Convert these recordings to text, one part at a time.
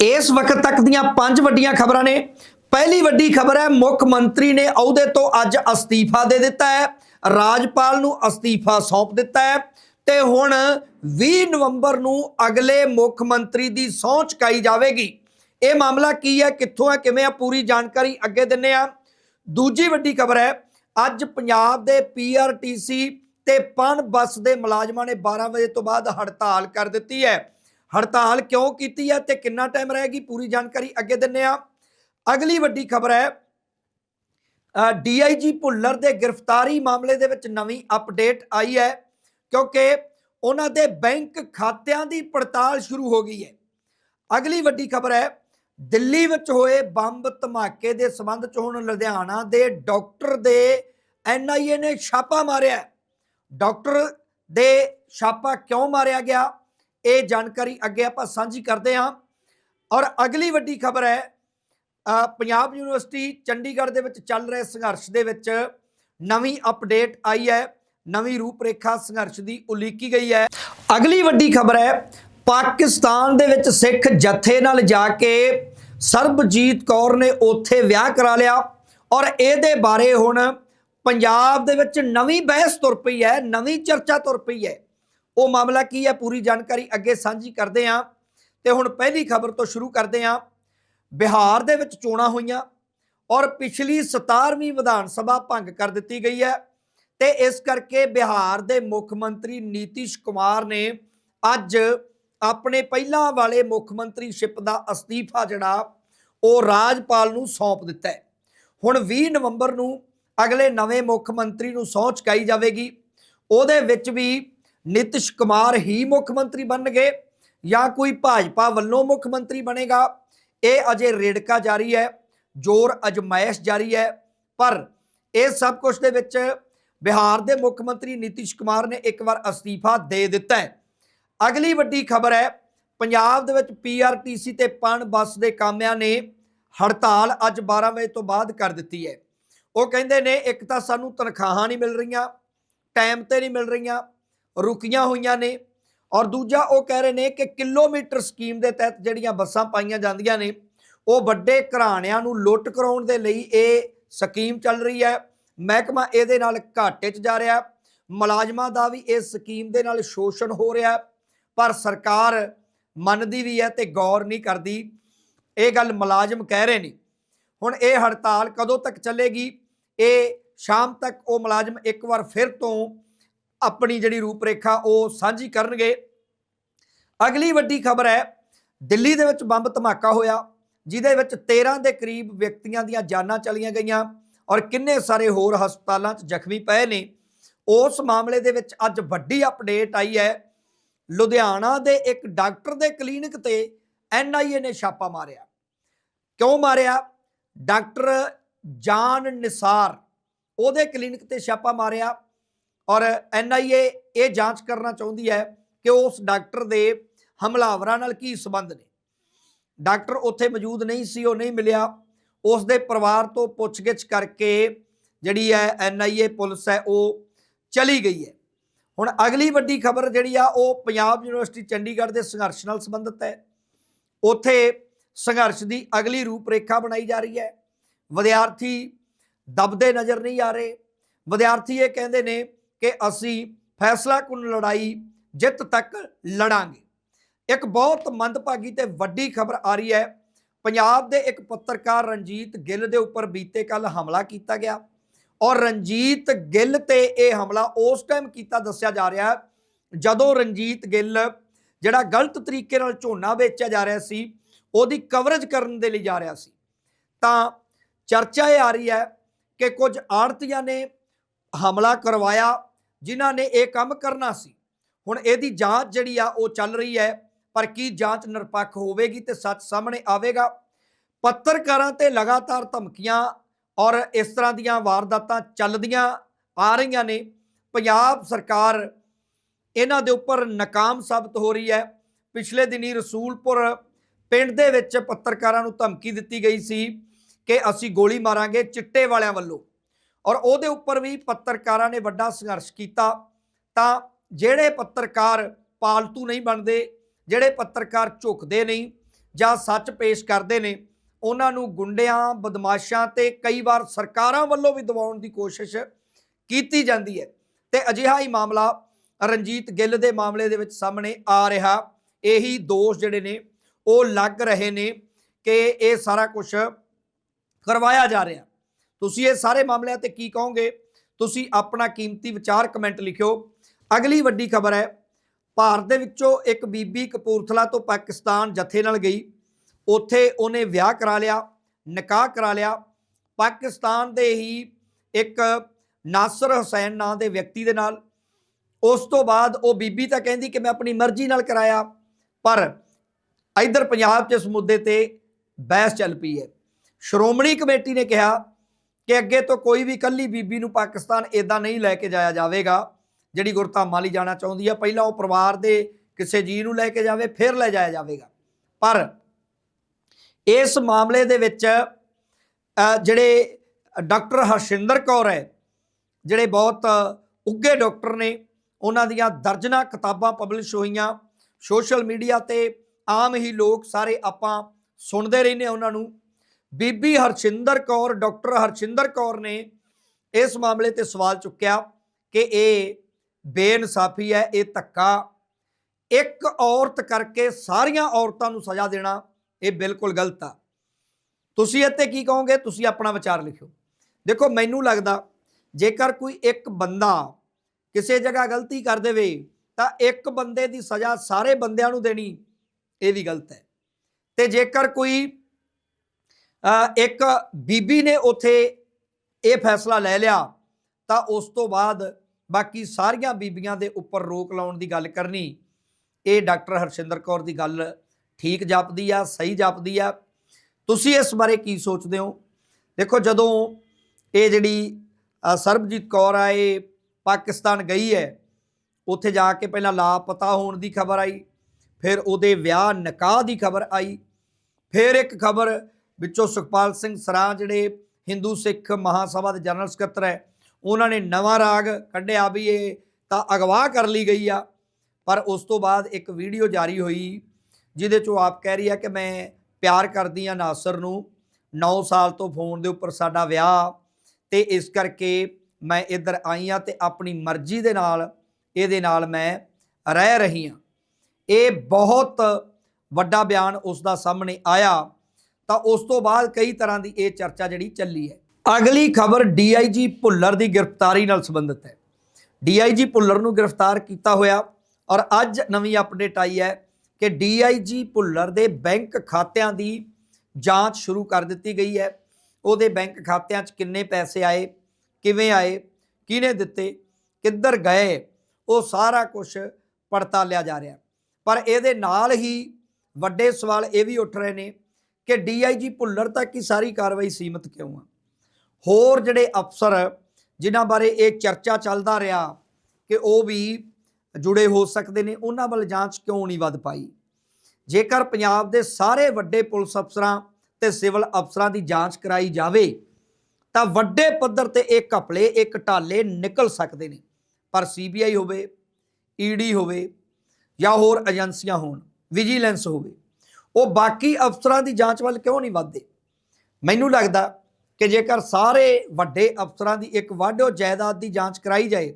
ਇਸ ਵਕਤ ਤੱਕ ਦੀਆਂ ਪੰਜ ਵੱਡੀਆਂ ਖਬਰਾਂ ਨੇ। ਪਹਿਲੀ ਵੱਡੀ ਖਬਰ ਹੈ, ਮੁੱਖ ਮੰਤਰੀ ਨੇ ਅਹੁਦੇ ਤੋਂ ਅੱਜ ਅਸਤੀਫਾ ਦੇ ਦਿੱਤਾ ਹੈ। ਰਾਜਪਾਲ ਨੂੰ ਅਸਤੀਫਾ ਸੌਂਪ ਦਿੱਤਾ ਹੈ। ਤੇ ਹੁਣ 20 ਨਵੰਬਰ ਨੂੰ ਅਗਲੇ ਮੁੱਖ ਮੰਤਰੀ ਦੀ ਸਹੁੰ ਚੁਕਾਈ ਜਾਵੇਗੀ। ਇਹ ਮਾਮਲਾ ਕੀ ਹੈ, ਕਿੱਥੋਂ ਹੈ, ਕਿਵੇਂ ਆ ਪੂਰੀ ਜਾਣਕਾਰੀ ਅੱਗੇ ਦਿੰਨੇ ਆ ਦੂਜੀ ਵੱਡੀ ਖਬਰ ਹੈ, ਅੱਜ ਪੰਜਾਬ ਦੇ ਪੀਆਰਟੀਸੀ ਤੇ ਪਨ ਬੱਸ ਦੇ ਮੁਲਾਜ਼ਮਾਂ ਨੇ 12 ਵਜੇ ਤੋਂ ਬਾਅਦ ਹੜਤਾਲ ਕਰ ਦਿੱਤੀ ਹੈ। ਹੜਤਾਲ ਕਿਉਂ ਕੀਤੀ ਹੈ ਤੇ ਕਿੰਨਾ ਟਾਈਮ ਰਹੇਗੀ? ਪੂਰੀ ਜਾਣਕਾਰੀ ਅੱਗੇ ਦਿੰਨੇ ਆ ਅਗਲੀ ਵੱਡੀ ਖਬਰ ਹੈ ਡੀਆਈਜੀ ਭੁੱਲਰ ਦੇ ਗ੍ਰਿਫਤਾਰੀ ਮਾਮਲੇ ਦੇ ਵਿੱਚ ਨਵੀਂ ਅਪਡੇਟ ਆਈ ਹੈ, ਕਿਉਂਕਿ ਉਹਨਾਂ ਦੇ ਬੈਂਕ ਖਾਤਿਆਂ ਦੀ ਪੜਤਾਲ ਸ਼ੁਰੂ ਹੋ ਗਈ ਹੈ। ਅਗਲੀ ਵੱਡੀ ਖਬਰ ਹੈ, ਦਿੱਲੀ ਵਿੱਚ ਹੋਏ ਬੰਬ ਧਮਾਕੇ ਦੇ ਸਬੰਧ ਚ ਹੁਣ ਲੁਧਿਆਣਾ ਦੇ ਡਾਕਟਰ ਦੇ ਐਨਆਈਏ ਨੇ ਛਾਪਾ ਮਾਰਿਆ। ਡਾਕਟਰ ਦੇ ਛਾਪਾ ਕਿਉਂ ਮਾਰਿਆ ਗਿਆ? ਇਹ ਜਾਣਕਾਰੀ ਅੱਗੇ ਆਪਾਂ ਸਾਂਝੀ ਕਰਦੇ ਹਾਂ। ਔਰ ਅਗਲੀ ਵੱਡੀ ਖਬਰ ਹੈ ਪੰਜਾਬ ਯੂਨੀਵਰਸਿਟੀ ਚੰਡੀਗੜ੍ਹ ਦੇ ਵਿੱਚ ਚੱਲ ਰਹੇ ਸੰਘਰਸ਼ ਦੇ ਵਿੱਚ ਨਵੀਂ ਅਪਡੇਟ ਆਈ ਹੈ, ਨਵੀਂ ਰੂਪਰੇਖਾ ਸੰਘਰਸ਼ ਦੀ ਉਲੀਕੀ ਗਈ ਹੈ। ਅਗਲੀ ਵੱਡੀ ਖਬਰ ਹੈ, ਪਾਕਿਸਤਾਨ ਦੇ ਵਿੱਚ ਸਿੱਖ ਜਥੇ ਨਾਲ ਜਾ ਕੇ ਸਰਬਜੀਤ ਕੌਰ ਨੇ ਉੱਥੇ ਵਿਆਹ ਕਰਾ ਲਿਆ। ਔਰ ਇਹਦੇ ਬਾਰੇ ਹੁਣ ਪੰਜਾਬ ਦੇ ਵਿੱਚ ਨਵੀਂ ਬਹਿਸ ਤੁਰ ਪਈ ਹੈ, ਨਵੀਂ ਚਰਚਾ ਤੁਰ ਪਈ ਹੈ। ਉਹ ਮਾਮਲਾ ਕੀ ਹੈ? ਪੂਰੀ ਜਾਣਕਾਰੀ ਅੱਗੇ ਸਾਂਝੀ ਕਰਦੇ ਹਾਂ। ਤੇ ਹੁਣ ਪਹਿਲੀ ਖਬਰ ਤੋਂ ਸ਼ੁਰੂ ਕਰਦੇ ਹਾਂ। ਬਿਹਾਰ ਦੇ ਵਿੱਚ ਚੋਣਾਂ ਹੋਈਆਂ ਔਰ ਪਿਛਲੀ 17ਵੀਂ ਵਿਧਾਨ ਸਭਾ ਭੰਗ ਕਰ ਦਿੱਤੀ ਗਈ ਹੈ। ਤੇ ਇਸ ਕਰਕੇ ਬਿਹਾਰ ਦੇ ਮੁੱਖ ਮੰਤਰੀ ਨੀਤੀਸ਼ ਕੁਮਾਰ ਨੇ ਅੱਜ ਆਪਣੇ ਪਹਿਲਾਂ ਵਾਲੇ ਮੁੱਖ ਮੰਤਰੀ ਸ਼ਿਪ ਦਾ ਅਸਤੀਫਾ ਜਿਹੜਾ, ਉਹ ਰਾਜਪਾਲ ਨੂੰ ਸੌਂਪ ਦਿੱਤਾ ਹੈ। ਹੁਣ 20 ਨਵੰਬਰ ਨੂੰ ਅਗਲੇ ਨਵੇਂ ਮੁੱਖ ਮੰਤਰੀ ਨੂੰ ਸਹੁੰ ਚੁਕਾਈ ਜਾਵੇਗੀ। ਉਹਦੇ ਵਿੱਚ ਵੀ ਨਿਤਿਸ਼ ਕੁਮਾਰ ਹੀ ਮੁੱਖ ਮੰਤਰੀ ਬਣਨਗੇ ਜਾਂ ਕੋਈ ਭਾਜਪਾ ਵੱਲੋਂ ਮੁੱਖ ਮੰਤਰੀ ਬਣੇਗਾ? ਇਹ ਅਜੇ ਰੇੜਕਾ ਜਾਰੀ ਹੈ, ਜ਼ੋਰ ਅਜਮਾਇਸ਼ ਜਾਰੀ ਹੈ, ਪਰ ਇਹ ਸਭ ਕੁਝ ਦੇ ਵਿੱਚ ਬਿਹਾਰ ਦੇ ਮੁੱਖ ਮੰਤਰੀ ਨਿਤਿਸ਼ ਕੁਮਾਰ ਨੇ ਇੱਕ ਵਾਰ ਅਸਤੀਫਾ ਦੇ ਦਿੱਤਾ ਹੈ। ਅਗਲੀ ਵੱਡੀ ਖਬਰ ਹੈ, ਪੰਜਾਬ ਦੇ ਵਿੱਚ ਪੀਆਰਟੀਸੀ ਤੇ ਪਣ ਬੱਸ ਦੇ ਕਾਮਿਆਂ ਨੇ ਹੜਤਾਲ ਅੱਜ 12 ਵਜੇ ਤੋਂ ਬਾਅਦ ਕਰ ਦਿੱਤੀ ਹੈ। ਉਹ ਕਹਿੰਦੇ ਨੇ, ਇੱਕ ਤਾਂ ਸਾਨੂੰ ਤਨਖਾਹਾਂ ਨਹੀਂ ਮਿਲ ਰਹੀਆਂ, ਟਾਈਮ ਤੇ ਨਹੀਂ ਮਿਲ ਰਹੀਆਂ ਰੁਕੀਆਂ ਹੋਈਆਂ ਨੇ। ਔਰ ਦੂਜਾ ਉਹ ਕਹਿ ਰਹੇ ਨੇ ਕਿ ਕਿਲੋਮੀਟਰ ਸਕੀਮ ਦੇ ਤਹਿਤ ਜਿਹੜੀਆਂ ਬੱਸਾਂ ਪਾਈਆਂ ਜਾਂਦੀਆਂ ਨੇ, ਉਹ ਵੱਡੇ ਘਰਾਣਿਆਂ ਨੂੰ ਲੁੱਟ ਕਰਾਉਣ ਦੇ ਲਈ ਇਹ ਸਕੀਮ ਚੱਲ ਰਹੀ ਹੈ। ਮਹਿਕਮਾ ਇਹਦੇ ਨਾਲ ਘਾਟੇ 'ਚ ਜਾ ਰਿਹਾ ਮੁਲਾਜ਼ਮਾਂ ਦਾ ਵੀ ਇਸ ਸਕੀਮ ਦੇ ਨਾਲ ਸ਼ੋਸ਼ਣ ਹੋ ਰਿਹਾ ਪਰ ਸਰਕਾਰ ਮੰਨਦੀ ਵੀ ਹੈ ਤੇ ਗੌਰ ਨਹੀਂ ਕਰਦੀ। ਇਹ ਗੱਲ ਮੁਲਾਜ਼ਮ ਕਹਿ ਰਹੇ ਨੇ। ਹੁਣ ਇਹ ਹੜਤਾਲ ਕਦੋਂ ਤੱਕ ਚੱਲੇਗੀ? ਇਹ ਸ਼ਾਮ ਤੱਕ ਉਹ ਮੁਲਾਜ਼ਮ ਇੱਕ ਵਾਰ ਫਿਰ ਤੋਂ ਆਪਣੀ ਜਿਹੜੀ ਰੂਪਰੇਖਾ ਉਹ ਸਾਂਝੀ ਕਰਨਗੇ। ਅਗਲੀ ਵੱਡੀ ਖਬਰ ਹੈ, ਦਿੱਲੀ ਦੇ ਵਿੱਚ ਬੰਬ ਧਮਾਕਾ ਹੋਇਆ, ਜਿਹਦੇ ਵਿੱਚ 13 ਦੇ ਕਰੀਬ ਵਿਅਕਤੀਆਂ ਦੀਆਂ ਜਾਨਾਂ ਚਲੀਆਂ ਗਈਆਂ ਔਰ ਕਿੰਨੇ ਸਾਰੇ ਹੋਰ ਹਸਪਤਾਲਾਂ 'ਚ ਜ਼ਖਮੀ ਪਏ ਨੇ। ਉਸ ਮਾਮਲੇ ਦੇ ਵਿੱਚ ਅੱਜ ਵੱਡੀ ਅਪਡੇਟ ਆਈ ਹੈ। ਲੁਧਿਆਣਾ ਦੇ ਇੱਕ ਡਾਕਟਰ ਦੇ ਕਲੀਨਿਕ ਤੇ ਐਨਆਈਏ ਨੇ ਛਾਪਾ ਮਾਰਿਆ। ਕਿਉਂ ਮਾਰਿਆ? ਡਾਕਟਰ ਜਾਨ ਨਿਸਾਰ ਉਹਦੇ ਕਲੀਨਿਕ ਤੇ ਛਾਪਾ ਮਾਰਿਆ। ਔਰ ਐਨਆਈਏ ਇਹ ਜਾਂਚ ਕਰਨਾ ਚਾਹੁੰਦੀ ਹੈ ਕਿ ਉਸ ਡਾਕਟਰ ਦੇ ਹਮਲਾਵਰਾਂ ਨਾਲ ਕੀ ਸਬੰਧ ਨੇ। ਡਾਕਟਰ ਉੱਥੇ ਮੌਜੂਦ ਨਹੀਂ ਸੀ, ਉਹ ਨਹੀਂ ਮਿਲਿਆ। ਉਸ ਦੇ ਪਰਿਵਾਰ ਤੋਂ ਪੁੱਛਗਿੱਛ ਕਰਕੇ ਜਿਹੜੀ ਹੈ ਐਨਆਈਏ ਪੁਲਿਸ ਹੈ, ਉਹ ਚਲੀ ਗਈ ਹੈ। ਹੁਣ ਅਗਲੀ ਵੱਡੀ ਖਬਰ ਜਿਹੜੀ ਆ, ਉਹ ਪੰਜਾਬ ਯੂਨੀਵਰਸਿਟੀ ਚੰਡੀਗੜ੍ਹ ਦੇ ਸੰਘਰਸ਼ ਨਾਲ ਸੰਬੰਧਿਤ ਹੈ। ਉੱਥੇ ਸੰਘਰਸ਼ ਦੀ ਅਗਲੀ ਰੂਪਰੇਖਾ ਬਣਾਈ ਜਾ ਰਹੀ ਹੈ। ਵਿਦਿਆਰਥੀ ਦਬਦੇ ਨਜ਼ਰ ਨਹੀਂ ਆ ਰਹੇ। ਵਿਦਿਆਰਥੀ ਇਹ ਕਹਿੰਦੇ ਨੇ ਕਿ ਅਸੀਂ ਫੈਸਲਾ ਕੁਨ ਲੜਾਈ ਜਿੱਤ ਤੱਕ ਲੜਾਂਗੇ। ਇੱਕ ਬਹੁਤ ਮੰਦਭਾਗੀ ਤੇ ਵੱਡੀ ਖਬਰ ਆ ਰਹੀ ਹੈ। ਪੰਜਾਬ ਦੇ ਇੱਕ ਪੱਤਰਕਾਰ ਰਣਜੀਤ ਗਿੱਲ ਦੇ ਉੱਪਰ ਬੀਤੇ ਕੱਲ ਹਮਲਾ ਕੀਤਾ ਗਿਆ ਔਰ ਰਣਜੀਤ ਗਿੱਲ ਤੇ ਇਹ ਹਮਲਾ ਉਸ ਟਾਈਮ ਕੀਤਾ ਦੱਸਿਆ ਜਾ ਰਿਹਾ ਜਦੋਂ ਰਣਜੀਤ ਗਿੱਲ ਜਿਹੜਾ ਗਲਤ ਤਰੀਕੇ ਨਾਲ ਝੋਨਾ ਵੇਚਿਆ ਜਾ ਰਿਹਾ ਸੀ, ਉਹਦੀ ਕਵਰੇਜ ਕਰਨ ਦੇ ਲਈ ਜਾ ਰਿਹਾ ਸੀ। ਤਾਂ ਚਰਚਾ ਇਹ ਆ ਰਹੀ ਹੈ ਕਿ ਕੁਝ ਆੜਤੀਆਂ ਨੇ ਹਮਲਾ ਕਰਵਾਇਆ ਜਿਨ੍ਹਾਂ ਨੇ ਇਹ ਕੰਮ ਕਰਨਾ ਸੀ। ਹੁਣ ਇਹਦੀ ਜਾਂਚ ਜਿਹੜੀ ਆ, ਉਹ ਚੱਲ ਰਹੀ ਹੈ। ਪਰ ਕੀ ਜਾਂਚ ਨਿਰਪੱਖ ਹੋਵੇਗੀ ਤੇ ਸੱਚ ਸਾਹਮਣੇ ਆਵੇਗਾ? ਪੱਤਰਕਾਰਾਂ ਤੇ ਲਗਾਤਾਰ ਧਮਕੀਆਂ ਔਰ ਇਸ ਤਰ੍ਹਾਂ ਦੀਆਂ ਵਾਰਦਾਤਾਂ ਚੱਲਦੀਆਂ ਆ ਰਹੀਆਂ ਨੇ। ਪੰਜਾਬ ਸਰਕਾਰ ਇਹਨਾਂ ਦੇ ਉੱਪਰ ਨਾਕਾਮ ਸਾਬਤ ਹੋ ਰਹੀ ਹੈ। ਪਿਛਲੇ ਦਿਨੀ ਰਸੂਲਪੁਰ ਪਿੰਡ ਦੇ ਵਿੱਚ ਪੱਤਰਕਾਰਾਂ ਨੂੰ ਧਮਕੀ ਦਿੱਤੀ ਗਈ ਸੀ ਕਿ ਅਸੀਂ ਗੋਲੀ ਮਾਰਾਂਗੇ ਚਿੱਟੇ ਵਾਲਿਆਂ ਵੱਲੋਂ। ਔਰ ਉਹਦੇ ਉੱਪਰ ਵੀ ਪੱਤਰਕਾਰਾਂ ਨੇ ਵੱਡਾ ਸੰਘਰਸ਼ ਕੀਤਾ। ਤਾਂ ਜਿਹੜੇ ਪੱਤਰਕਾਰ ਪਾਲਤੂ ਨਹੀਂ ਬਣਦੇ, ਜਿਹੜੇ ਪੱਤਰਕਾਰ ਝੁਕਦੇ ਨਹੀਂ ਜਾਂ ਸੱਚ ਪੇਸ਼ ਕਰਦੇ ਨੇ, ਉਹਨਾਂ ਨੂੰ ਗੁੰਡਿਆਂ, ਬਦਮਾਸ਼ਾਂ ਤੇ ਕਈ ਵਾਰ ਸਰਕਾਰਾਂ ਵੱਲੋਂ ਵੀ ਦਬਾਉਣ ਦੀ ਕੋਸ਼ਿਸ਼ ਕੀਤੀ ਜਾਂਦੀ ਹੈ। ਤੇ ਅਜਿਹਾ ਹੀ ਮਾਮਲਾ ਰਣਜੀਤ ਗਿੱਲ ਦੇ ਮਾਮਲੇ ਦੇ ਵਿੱਚ ਸਾਹਮਣੇ ਆ ਰਿਹਾ। ਇਹੀ ਦੋਸ਼ ਜਿਹੜੇ ਨੇ, ਉਹ ਲੱਗ ਰਹੇ ਨੇ ਕਿ ਇਹ ਸਾਰਾ ਕੁਝ ਕਰਵਾਇਆ ਜਾ ਰਿਹਾ। ਤੁਸੀਂ ਇਹ ਸਾਰੇ ਮਾਮਲਿਆਂ ਤੇ ਕੀ ਕਹੋਗੇ? ਤੁਸੀਂ ਆਪਣਾ ਕੀਮਤੀ ਵਿਚਾਰ ਕਮੈਂਟ ਲਿਖਿਓ। ਅਗਲੀ ਵੱਡੀ ਖਬਰ ਹੈ, ਭਾਰਤ ਦੇ ਵਿੱਚੋਂ ਇੱਕ ਬੀਬੀ ਕਪੂਰਥਲਾ ਤੋਂ ਪਾਕਿਸਤਾਨ ਜਥੇ ਨਾਲ ਗਈ। ਉੱਥੇ ਉਹਨੇ ਵਿਆਹ ਕਰਾ ਲਿਆ, ਨਿਕਾਹ ਕਰਾ ਲਿਆ। ਪਾਕਿਸਤਾਨ ਦੇ ਹੀ ਇੱਕ ਨਾਸਰ ਹੁਸੈਨ ਨਾਂ ਦੇ ਵਿਅਕਤੀ ਦੇ ਨਾਲ। ਉਸ ਤੋਂ ਬਾਅਦ ਉਹ ਬੀਬੀ ਤਾਂ ਕਹਿੰਦੀ ਕਿ ਮੈਂ ਆਪਣੀ ਮਰਜ਼ੀ ਨਾਲ ਕਰਾਇਆ, ਪਰ ਇਧਰ ਪੰਜਾਬ 'ਚ ਇਸ ਮੁੱਦੇ ਤੇ ਬਹਿਸ ਚੱਲ ਪਈ ਹੈ। ਸ਼੍ਰੋਮਣੀ ਕਮੇਟੀ ਨੇ ਕਿਹਾ ਕਿ ਅੱਗੇ ਤੋਂ ਕੋਈ ਵੀ ਕੱਲੀ ਬੀਬੀ ਨੂੰ ਪਾਕਿਸਤਾਨ ਇਦਾਂ ਨਹੀਂ ਲੈ ਕੇ ਜਾਇਆ ਜਾਵੇਗਾ, ਜਿਹੜੀ ਗੁਰਧਾਮਾਂ ਲਈ ਜਾਣਾ ਚਾਹੁੰਦੀ ਆ, ਪਹਿਲਾਂ ਉਹ ਪਰਿਵਾਰ ਦੇ ਕਿਸੇ ਜੀ ਨੂੰ ਲੈ ਕੇ ਜਾਵੇ, ਫਿਰ ਲੈ ਜਾਇਆ ਜਾਵੇਗਾ। ਪਰ ਇਸ ਮਾਮਲੇ ਦੇ ਵਿੱਚ ਜਿਹੜੇ ਡਾਕਟਰ ਹਰਸ਼ਿੰਦਰ ਕੌਰ ਹੈ, ਜਿਹੜੇ ਬਹੁਤ ਉੱਗੇ ਡਾਕਟਰ ਨੇ, ਉਹਨਾਂ ਦੀਆਂ ਦਰਜਨਾਂ ਕਿਤਾਬਾਂ ਪਬਲਿਸ਼ ਹੋਈਆਂ, ਸੋਸ਼ਲ ਮੀਡੀਆ ਤੇ ਆਮ ਹੀ ਲੋਕ ਸਾਰੇ ਆਪਾਂ ਸੁਣਦੇ ਰਹਿੰਦੇ ਹਾਂ ਉਹਨਾਂ ਨੂੰ। ਬੀਬੀ ਹਰਸ਼ਿੰਦਰ ਕੌਰ, ਡਾਕਟਰ ਹਰਸ਼ਿੰਦਰ ਕੌਰ ਨੇ ਇਸ ਮਾਮਲੇ ਤੇ ਸਵਾਲ ਚੁੱਕਿਆ ਕਿ ਇਹ ਬੇਇਨਸਾਫੀ ਹੈ, ਇਹ ਧੱਕਾ। ਇੱਕ ਔਰਤ ਕਰਕੇ ਸਾਰੀਆਂ ਔਰਤਾਂ ਨੂੰ ਸਜ਼ਾ ਦੇਣਾ, ਇਹ ਬਿਲਕੁਲ ਗਲਤ ਆ। ਤੁਸੀਂ ਇੱਥੇ ਕੀ ਕਹੋਗੇ? ਤੁਸੀਂ ਆਪਣਾ ਵਿਚਾਰ ਲਿਖਿਓ। ਦੇਖੋ, ਮੈਨੂੰ ਲੱਗਦਾ ਜੇਕਰ ਕੋਈ ਇੱਕ ਬੰਦਾ ਕਿਸੇ ਜਗ੍ਹਾ ਗਲਤੀ ਕਰ ਦੇਵੇ, ਤਾਂ ਇੱਕ ਬੰਦੇ ਦੀ ਸਜ਼ਾ ਸਾਰੇ ਬੰਦਿਆਂ ਨੂੰ ਦੇਣੀ, ਇਹ ਵੀ ਗਲਤ ਹੈ। ਤੇ ਜੇਕਰ ਕੋਈ ਇੱਕ ਬੀਬੀ ਨੇ ਉੱਥੇ ਇਹ ਫੈਸਲਾ ਲੈ ਲਿਆ, ਤਾਂ ਉਸ ਤੋਂ ਬਾਅਦ ਬਾਕੀ ਸਾਰੀਆਂ ਬੀਬੀਆਂ ਦੇ ਉੱਪਰ ਰੋਕ ਲਾਉਣ ਦੀ ਗੱਲ ਕਰਨੀ, ਇਹ ਡਾਕਟਰ ਹਰਸ਼ਿੰਦਰ ਕੌਰ ਦੀ ਗੱਲ ਠੀਕ ਜਾਪਦੀ ਆ, ਸਹੀ ਜਾਪਦੀ ਆ। ਤੁਸੀਂ ਇਸ ਬਾਰੇ ਕੀ ਸੋਚਦੇ ਹੋ? ਦੇਖੋ, ਜਦੋਂ ਇਹ ਜਿਹੜੀ ਸਰਬਜੀਤ ਕੌਰ ਆ, ਇਹ ਪਾਕਿਸਤਾਨ ਗਈ ਹੈ, ਉੱਥੇ ਜਾ ਕੇ ਪਹਿਲਾਂ ਲਾਪਤਾ ਹੋਣ ਦੀ ਖਬਰ ਆਈ, ਫਿਰ ਉਹਦੇ ਵਿਆਹ ਨਿਕਾਹ ਦੀ ਖਬਰ ਆਈ, ਫਿਰ ਇੱਕ ਖਬਰ ਵਿੱਚੋਂ ਸੁਖਪਾਲ ਸਿੰਘ ਸਰਾਂ ਜਿਹੜੇ ਹਿੰਦੂ ਸਿੱਖ ਮਹਾਸਭਾ ਦੇ ਜਨਰਲ ਸਕੱਤਰ ਹੈ, ਉਹਨਾਂ ਨੇ ਨਵਾਂ ਰਾਗ ਕੱਢਿਆ ਵੀ ਇਹ ਤਾਂ ਅਗਵਾ ਕਰ ਲਈ ਗਈ ਆ। ਪਰ ਉਸ ਤੋਂ ਬਾਅਦ ਇੱਕ ਵੀਡੀਓ ਜਾਰੀ ਹੋਈ ਜਿਹਦੇ ਚੋਂ ਆਪ ਕਹਿ ਰਹੀ ਆ ਕਿ ਮੈਂ ਪਿਆਰ ਕਰਦੀ ਆ ਨਾਸਰ ਨੂੰ। 9 ਸਾਲ ਤੋਂ ਫੋਨ ਦੇ ਉੱਪਰ ਸਾਡਾ ਵਿਆਹ ਤੇ ਇਸ ਕਰਕੇ ਮੈਂ ਇੱਧਰ ਆਈ ਆ ਤੇ ਆਪਣੀ ਮਰਜ਼ੀ ਦੇ ਨਾਲ, ਇਹਦੇ ਨਾਲ ਮੈਂ ਰਹਿ ਰਹੀ ਹਾਂ। ਇਹ ਬਹੁਤ ਵੱਡਾ ਬਿਆਨ ਉਸ ਦਾ ਸਾਹਮਣੇ ਆਇਆ। ਤਾਂ ਉਸ ਤੋਂ ਬਾਅਦ ਕਈ ਤਰ੍ਹਾਂ ਦੀ ਇਹ ਚਰਚਾ ਜਿਹੜੀ ਚੱਲੀ ਹੈ। ਅਗਲੀ ਖਬਰ ਡੀਆਈਜੀ ਭੁੱਲਰ ਦੀ ਗ੍ਰਿਫਤਾਰੀ ਨਾਲ ਸੰਬੰਧਿਤ ਹੈ। ਡੀਆਈਜੀ ਭੁੱਲਰ ਨੂੰ ਗ੍ਰਿਫਤਾਰ ਕੀਤਾ ਹੋਇਆ ਔਰ ਅੱਜ ਨਵੀਂ ਅਪਡੇਟ ਆਈ ਹੈ ਕਿ ਡੀਆਈਜੀ ਭੁੱਲਰ ਦੇ ਬੈਂਕ ਖਾਤਿਆਂ ਦੀ ਜਾਂਚ ਸ਼ੁਰੂ ਕਰ ਦਿੱਤੀ ਗਈ ਹੈ। ਉਹਦੇ ਬੈਂਕ ਖਾਤਿਆਂ 'ਚ ਕਿੰਨੇ ਪੈਸੇ ਆਏ, ਕਿਵੇਂ ਆਏ, ਕਿਹਨੇ ਦਿੱਤੇ, ਕਿੱਧਰ ਗਏ, ਉਹ ਸਾਰਾ ਕੁਝ ਪੜਤਾਲਿਆ ਜਾ ਰਿਹਾ। ਪਰ ਇਹਦੇ ਨਾਲ ਹੀ ਵੱਡੇ ਸਵਾਲ ਇਹ ਵੀ ਉੱਠ ਰਹੇ ਨੇ ਕਿ ਡੀਆਈਜੀ ਭੁੱਲਰ ਤੱਕ ਹੀ ਸਾਰੀ ਕਾਰਵਾਈ ਸੀਮਤ ਕਿਉਂ ਆ? ਹੋਰ ਜਿਹੜੇ ਅਫਸਰ ਜਿਨ੍ਹਾਂ ਬਾਰੇ ਇਹ ਚਰਚਾ ਚੱਲਦਾ ਰਿਹਾ ਕਿ ਉਹ ਵੀ ਜੁੜੇ ਹੋ ਸਕਦੇ ਨੇ, ਉਹਨਾਂ ਵੱਲ ਜਾਂਚ ਕਿਉਂ ਨਹੀਂ ਵੱਧ ਪਾਈ? ਜੇਕਰ ਪੰਜਾਬ ਦੇ ਸਾਰੇ ਵੱਡੇ ਪੁਲਿਸ ਅਫਸਰਾਂ ਤੇ ਸਿਵਲ ਅਫਸਰਾਂ ਦੀ ਜਾਂਚ ਕਰਾਈ ਜਾਵੇ, ਤਾਂ ਵੱਡੇ ਪੱਧਰ ਤੇ ਇਹ ਘਪਲੇ, ਇਹ ਘਟਾਲੇ ਨਿਕਲ ਸਕਦੇ ਨੇ। ਪਰ ਸੀਬੀਆਈ ਹੋਵੇ ਈਡੀ ਹੋਵੇ ਜਾਂ ਹੋਰ ਏਜੰਸੀਆਂ ਹੋਣ, ਵਿਜੀਲੈਂਸ ਹੋਵੇ ਉਹ ਬਾਕੀ ਅਫਸਰਾਂ ਦੀ ਜਾਂਚ ਵੱਲ ਕਿਉਂ ਨਹੀਂ ਵੱਧਦੇ? ਮੈਨੂੰ ਲੱਗਦਾ ਕਿ ਜੇਕਰ ਸਾਰੇ ਵੱਡੇ ਅਫਸਰਾਂ ਦੀ ਇੱਕ ਵਾਢੋ ਜਾਇਦਾਦ ਦੀ ਜਾਂਚ ਕਰਾਈ ਜਾਏ,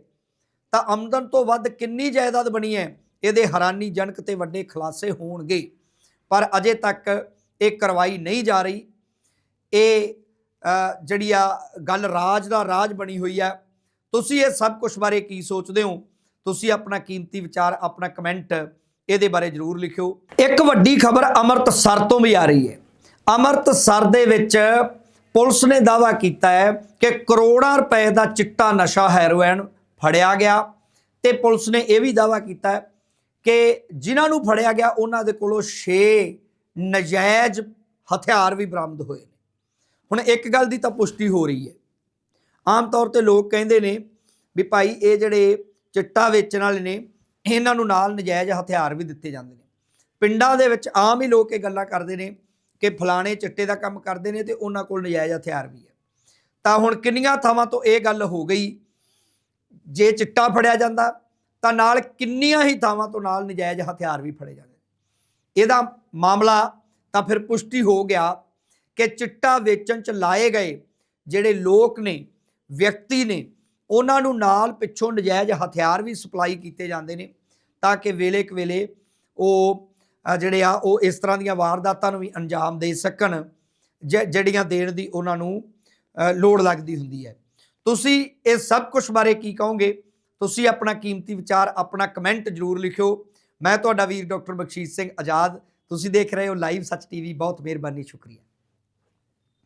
ਤਾਂ ਆਮਦਨ ਤੋਂ ਵੱਧ ਕਿੰਨੀ ਜਾਇਦਾਦ ਬਣੀ ਹੈ? ਇਹਦੇ ਹੈਰਾਨੀਜਨਕ ਤੇ ਵੱਡੇ ਖੁਲਾਸੇ ਹੋਣਗੇ। ਪਰ ਅਜੇ ਤੱਕ ਇਹ ਕਰਵਾਈ ਨਹੀਂ ਜਾ ਰਹੀ। ਇਹ ਜਿਹੜੀ ਆ ਗੱਲ ਰਾਜ ਦਾ ਰਾਜ ਬਣੀ ਹੋਈ ਆ, ਤੁਸੀਂ ਇਹ ਸਭ ਕੁਝ ਬਾਰੇ ਕੀ ਸੋਚਦੇ ਹੋ? ਤੁਸੀਂ ਆਪਣਾ ਕੀਮਤੀ ਵਿਚਾਰ, ਆਪਣਾ ਕਮੈਂਟ ਇਹਦੇ ਬਾਰੇ ਜਰੂਰ ਲਿਖਿਓ। ਇੱਕ ਵੱਡੀ ਖਬਰ ਅੰਮ੍ਰਿਤਸਰ ਤੋਂ ਵੀ ਆ ਰਹੀ ਹੈ। ਅੰਮ੍ਰਿਤਸਰ ਦੇ ਵਿੱਚ ਪੁਲਿਸ ਨੇ ਦਾਅਵਾ ਕੀਤਾ ਹੈ ਕਿ ਕਰੋੜਾਂ ਰੁਪਏ ਦਾ ਚਿੱਟਾ ਨਸ਼ਾ ਹੈਰੋਇਨ ਫੜਿਆ ਗਿਆ ਤੇ ਪੁਲਿਸ ਨੇ ਇਹ ਵੀ ਦਾਅਵਾ ਕੀਤਾ ਹੈ ਕਿ ਜਿਨ੍ਹਾਂ ਨੂੰ ਫੜਿਆ ਗਿਆ, ਉਹਨਾਂ ਦੇ ਕੋਲੋਂ 6 ਨਜਾਇਜ਼ ਹਥਿਆਰ ਵੀ ਬਰਾਮਦ ਹੋਏ ਨੇ। ਹੁਣ ਇੱਕ ਗੱਲ ਦੀ ਤਾਂ ਪੁਸ਼ਟੀ ਹੋ ਰਹੀ ਹੈ। ਆਮ ਤੌਰ ਤੇ ਲੋਕ ਕਹਿੰਦੇ ਨੇ ਵੀ ਭਾਈ ਇਹ ਜਿਹੜੇ ਚਿੱਟਾ ਵੇਚਣ ਵਾਲੇ ਨੇ ਇਹਨਾਂ ਨੂੰ ਨਾਲ ਨਜਾਇਜ਼ ਹਥਿਆਰ ਵੀ ਦਿੱਤੇ ਜਾਂਦੇ ਨੇ। ਪਿੰਡਾਂ ਦੇ ਵਿੱਚ ਆਮ ਹੀ ਲੋਕ ਇਹ ਗੱਲਾਂ ਕਰਦੇ ਨੇ ਕਿ ਫਲਾਣੇ ਚਿੱਟੇ ਦਾ ਕੰਮ ਕਰਦੇ ਨੇ ਤੇ ਉਹਨਾਂ ਕੋਲ ਨਜਾਇਜ਼ ਹਥਿਆਰ ਵੀ ਹੈ। ਤਾਂ ਹੁਣ ਕਿੰਨੀਆਂ ਥਾਵਾਂ ਤੋਂ ਇਹ ਗੱਲ ਹੋ ਗਈ, ਜੇ ਚਿੱਟਾ ਫੜਿਆ ਜਾਂਦਾ, ਤਾਂ ਨਾਲ ਕਿੰਨੀਆਂ ਹੀ ਥਾਵਾਂ ਤੋਂ ਨਾਲ ਨਜਾਇਜ਼ ਹਥਿਆਰ ਵੀ ਫੜੇ ਜਾਂਦੇ ਇਹਦਾ ਮਾਮਲਾ ਤਾਂ ਫਿਰ ਪੁਸ਼ਟੀ ਹੋ ਗਿਆ ਕਿ ਚਿੱਟਾ ਵੇਚਣ ਚ ਲਾਏ ਗਏ ਜਿਹੜੇ ਲੋਕ ਨੇ, ਵਿਅਕਤੀ ਨੇ ਉਹਨਾਂ ਨੂੰ ਨਾਲ ਪਿੱਛੋਂ ਨਜਾਇਜ਼ ਹਥਿਆਰ ਵੀ ਸਪਲਾਈ ਕੀਤੇ ਜਾਂਦੇ ਨੇ ਤਾਂ ਕਿ ਵੇਲੇ ਕੁ ਵੇਲੇ ਉਹ ਜਿਹੜੇ ਆ, ਉਹ ਇਸ ਤਰ੍ਹਾਂ ਦੀਆਂ ਵਾਰਦਾਤਾਂ ਨੂੰ ਵੀ ਅੰਜਾਮ ਦੇ ਸਕਣ, ਜ- ਜਿਹੜੀਆਂ ਦੇਣ ਦੀ ਉਹਨਾਂ ਨੂੰ ਲੋੜ ਲੱਗਦੀ ਹੁੰਦੀ ਹੈ। ਤੁਸੀਂ ਇਹ ਸਭ ਕੁਝ ਬਾਰੇ ਕੀ ਕਹੋਗੇ? ਤੁਸੀਂ ਆਪਣਾ ਕੀਮਤੀ ਵਿਚਾਰ, ਆਪਣਾ ਕਮੈਂਟ ਜ਼ਰੂਰ ਲਿਖਿਓ। ਮੈਂ ਤੁਹਾਡਾ ਵੀਰ ਡਾਕਟਰ ਬਖਸ਼ੀਸ਼ ਸਿੰਘ ਆਜ਼ਾਦ। ਤੁਸੀਂ ਦੇਖ ਰਹੇ ਹੋ ਲਾਈਵ ਸੱਚ ਟੀਵੀ। ਬਹੁਤ ਮਿਹਰਬਾਨੀ, ਸ਼ੁਕਰੀਆ।